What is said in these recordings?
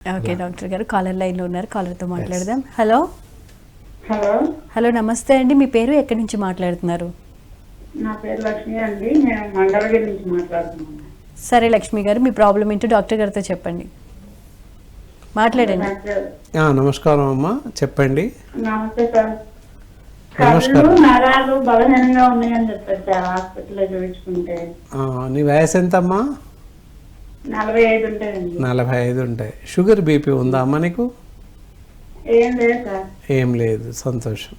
Okay doctor గారు caller లైన్లో ఉన్నారు. కాలర్తో మాట్లాడదాం. హలో హలో హలో నమస్తే అండి. మీ పేరు ఎక్కడి నుంచి మాట్లాడుతున్నారు? నా పేరు లక్ష్మి అండి. మేము మంగళగిరి నుంచి మాట్లాడుతున్నాము సరే లక్ష్మి గారు మీ ప్రాబ్లం ఏంటో డాక్టర్ గారితో చెప్పండి. మాట్లాడండి. నమస్కారం అమ్మా. చెప్పండి. నమస్తే సార్. నమస్కారం. నరాలు బలహీనంగా ఉన్నాయని చెప్పారు సార్. హాస్పిటల్లో చూపించుకుంటే. ఆ, నీ వయసు ఎంతమ్మా? నలభై ఐదు ఉంటాయి. షుగర్ బీపీ ఉందా అమ్మా నీకు? ఏం లేదు సంతోషం.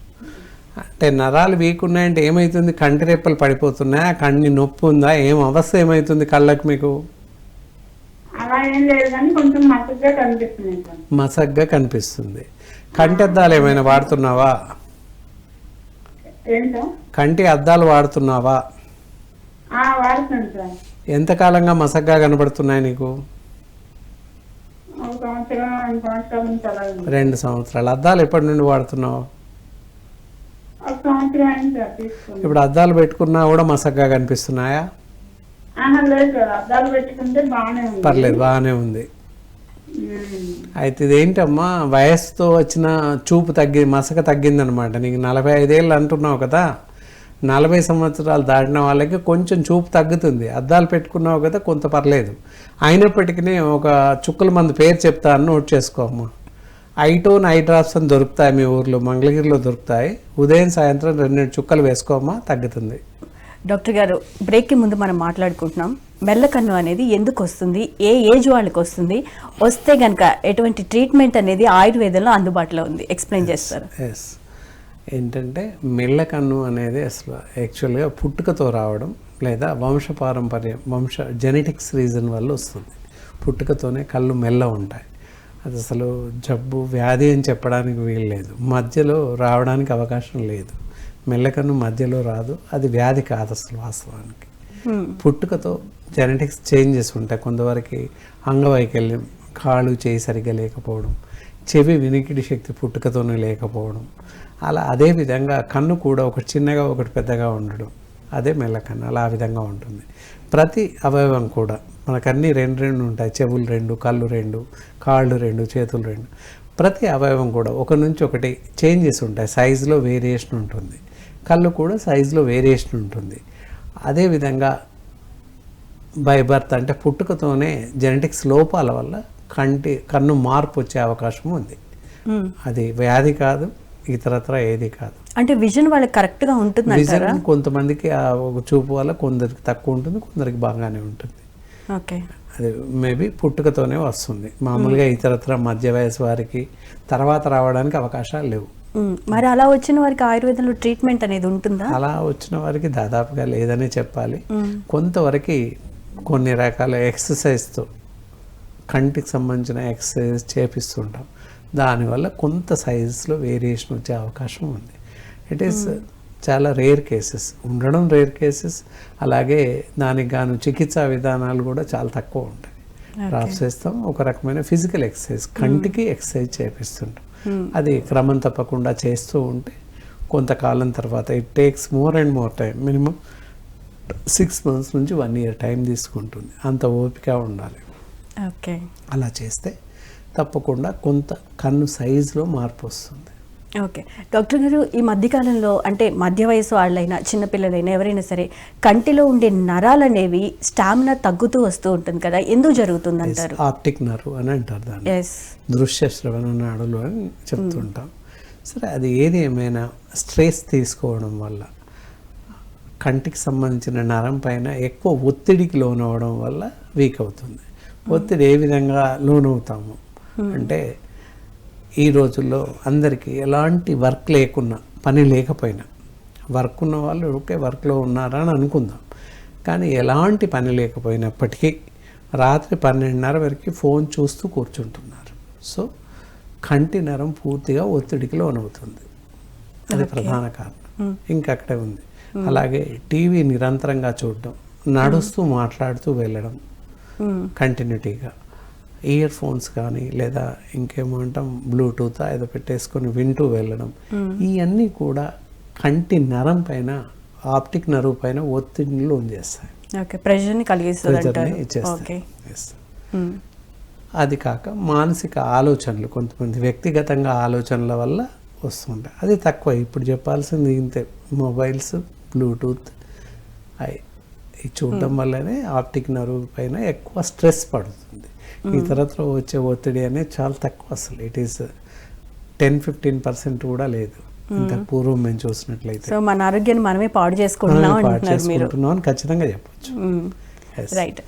అంటే నరాలు వీక్ ఉన్నాయంటే ఏమవుతుంది కంటి రెప్పలు పడిపోతున్నాయా? కన్ని నొప్పి ఉందా? ఏం అవస్థ ఏమవుతుంది కళ్ళకి మీకు? మసగ్గా కనిపిస్తుంది కంటి అద్దాలు ఏమైనా వాడుతున్నావా? కంటి అద్దాలు వాడుతున్నావా? ఎంతకాలంగా మసగ్గా కనబడుతున్నాయి నీకు? రెండు సంవత్సరాల అద్దాలు ఎప్పటి నుండి వాడుతున్నావు? ఇప్పుడు అద్దాలు పెట్టుకున్నా కూడా మసగ్గా కనిపిస్తున్నాయా? పర్లేదు బాగానే ఉంది. అయితే ఇదేంటమ్మా? వయస్సుతో వచ్చిన చూపు తగ్గి మసక తగ్గిందనమాట. నీకు నలభై ఐదేళ్ళు అంటున్నావు కదా? నలభై సంవత్సరాలు దాటిన వాళ్ళకి కొంచెం చూపు తగ్గుతుంది. అద్దాలు పెట్టుకున్నావు కదా కొంత పర్లేదు. అయినప్పటికీ ఒక చుక్కల మంది పేరు చెప్తాను నోట్ చేసుకో అమ్మా. ఐటోన్ ఐ డ్రాప్స్ అని దొరుకుతాయి మీ ఊర్లో మంగళగిరిలో దొరుకుతాయి. ఉదయం సాయంత్రం రెండు చుక్కలు వేసుకోమ్మా తగ్గుతుంది. డాక్టర్ గారు బ్రేక్కి ముందు మనం మాట్లాడుకుంటున్నాం. మెల్లకన్ను అనేది ఎందుకు వస్తుంది? ఏ ఏజ్ వాళ్ళకి వస్తుంది? వస్తే గనక ఎటువంటి ట్రీట్మెంట్ అనేది ఆయుర్వేదంలో అందుబాటులో ఉంది. ఎక్స్ప్లెయిన్ చేస్తారు. ఎస్ ఏంటంటే మెల్లకన్ను అనేది అసలు యాక్చువల్గా పుట్టుకతో రావడం లేదా వంశపారంపర్యం వంశ జెనెటిక్స్ రీజన్ వల్ల వస్తుంది. పుట్టుకతోనే కళ్ళు మెల్ల ఉంటాయి. అది అసలు జబ్బు వ్యాధి అని చెప్పడానికి వీలు లేదు. మధ్యలో రావడానికి అవకాశం లేదు. మెల్లకన్ను మధ్యలో రాదు. అది వ్యాధి కాదు అసలు వాస్తవానికి. పుట్టుకతో జెనెటిక్స్ చేంజెస్ ఉంటాయి. కొంతవరకు అంగవైకల్యం కాళ్ళు చేయి సరిగ్గా లేకపోవడం చెవి వినికిడి శక్తి పుట్టుకతోనే లేకపోవడం. అలా అదే విధంగా కన్ను కూడా ఒకటి చిన్నగా ఒకటి పెద్దగా ఉండడం. అదే మెల్లకన్ను అలా ఆ విధంగా ఉంటుంది. ప్రతి అవయవం కూడా మనకన్నీ రెండు రెండు ఉంటాయి. చెవులు రెండు కళ్ళు రెండు కాళ్ళు రెండు చేతులు రెండు. ప్రతి అవయవం కూడా ఒక నుంచి ఒకటి చేంజెస్ ఉంటాయి. సైజులో వేరియేషన్ ఉంటుంది. కళ్ళు కూడా సైజులో వేరియేషన్ ఉంటుంది. అదేవిధంగా బై బర్త్ అంటే పుట్టుకతోనే జెనెటిక్స్ లోపాల వల్ల కంటి కన్ను మార్పు వచ్చే అవకాశం ఉంది. అది వ్యాధి కాదు ఇతరత్ర ఏది కాదు. అంటే విజన్ వాళ్ళకి కరెక్ట్గా ఉంటుంది విజన్ కొంతమందికి చూపు వల్ల కొందరికి తక్కువ ఉంటుంది కొందరికి బాగానే ఉంటుంది. ఓకే. అది మేబీ పుట్టుకతోనే వస్తుంది. మామూలుగా ఇతరత్ర మధ్య వయసు వారికి తర్వాత రావడానికి అవకాశాలు లేవు. మరి అలా వచ్చిన వారికి ఆయుర్వేదంలో ట్రీట్మెంట్ అనేది ఉంటుందా? అలా వచ్చిన వారికి దాదాపుగా లేదనే చెప్పాలి. కొంతవరకు కొన్ని రకాల ఎక్సర్సైజ్తో కంటికి సంబంధించిన ఎక్సర్సైజ్ చేపిస్తుంటాం. దానివల్ల కొంత సైజెస్లో వేరియేషన్ వచ్చే అవకాశం ఉంది. ఇట్ ఈస్ చాలా రేర్ కేసెస్ ఉండడం రేర్ కేసెస్ అలాగే దానికి గాను చికిత్సా విధానాలు కూడా చాలా తక్కువ ఉంటాయి. డ్రాప్స్ చేస్తాం ఒక రకమైన ఫిజికల్ ఎక్సర్సైజ్ కంటికి ఎక్సర్సైజ్ చేపిస్తుంటాం. అది క్రమం తప్పకుండా చేస్తూ ఉంటే కొంతకాలం తర్వాత it takes more and more time minimum six months నుంచి వన్ ఇయర్ టైం తీసుకుంటుంది. అంత ఓపిక ఉండాలి. ఓకే అలా చేస్తే తప్పకుండా కొంత కన్ను సైజులో మార్పు వస్తుంది. ఓకే డాక్టర్ గారు ఈ మధ్యకాలంలో అంటే మధ్య వయసు వాళ్ళైనా చిన్నపిల్లలైనా ఎవరైనా సరే కంటిలో ఉండే నరాలు అనేవి స్టామినా తగ్గుతూ వస్తూ ఉంటుంది కదా ఎందుకు జరుగుతుంది అంటారు ఆప్టిక్ నర్వ్ అని అంటారు దాన్ని. దృశ్య శ్రవణ నాడులు అని చెప్తుంటాం. సరే అది ఏది ఏమైనా స్ట్రెస్ తీసుకోవడం వల్ల కంటికి సంబంధించిన నరం పైన ఎక్కువ ఒత్తిడికి లోనవడం వల్ల వీక్ అవుతుంది. ఒత్తిడి ఏ విధంగా లోనవుతాము? అంటే ఈ రోజుల్లో అందరికీ ఎలాంటి వర్క్ లేకున్నా పని లేకపోయినా వర్క్ ఉన్న వాళ్ళు ఓకే వర్క్లో ఉన్నారా అని అనుకుందాం. కానీ ఎలాంటి పని లేకపోయినప్పటికీ రాత్రి పన్నెండున్నర వరకు ఫోన్ చూస్తూ కూర్చుంటున్నారు. సో కంటి నరం పూర్తిగా ఒత్తిడికి లోనవుతుంది. అది ప్రధాన కారణం. ఇంకా అక్కడే ఉంది. అలాగే టీవీ నిరంతరంగా చూడడం నడుస్తూ మాట్లాడుతూ వెళ్ళడం. కంటిన్యూటీగా ఇయర్ ఫోన్స్ కానీ లేదా ఇంకేమంటాం బ్లూటూత్ ఏదో పెట్టేసుకొని వింటూ వెళ్ళడం. ఇవన్నీ కూడా కంటి నరం పైన ఆప్టిక్ నరువు పైన ఒత్తిడిని లోన్ చేస్తాయి. ఓకే ప్రెషర్ని కలిగిస్తుంది. మ్మ్. అది కాక మానసిక ఆలోచనలు కొంతమంది వ్యక్తిగతంగా ఆలోచనల వల్ల వస్తుంటాయి. అది తక్కువ. ఇప్పుడు చెప్పాల్సింది ఇంతే. మొబైల్స్ బ్లూటూత్ అవి చూడడం వల్లనే ఆప్టిక్ నర్వ్ పైన ఎక్కువ స్ట్రెస్ పడుతుంది. ఇతరత్ర వచ్చే ఒత్తిడి అనేది చాలా తక్కువ అసలు. It is ten fifteen percent కూడా లేదు. ఇంత పూర్వం మేము చూసినట్లయితే. సో మన ఆరోగ్యాన్ని మనమే పాడు చేసుకుంటున్నాం పాడు చేసుకుంటున్నాం అని ఖచ్చితంగా చెప్పొచ్చు. రైట్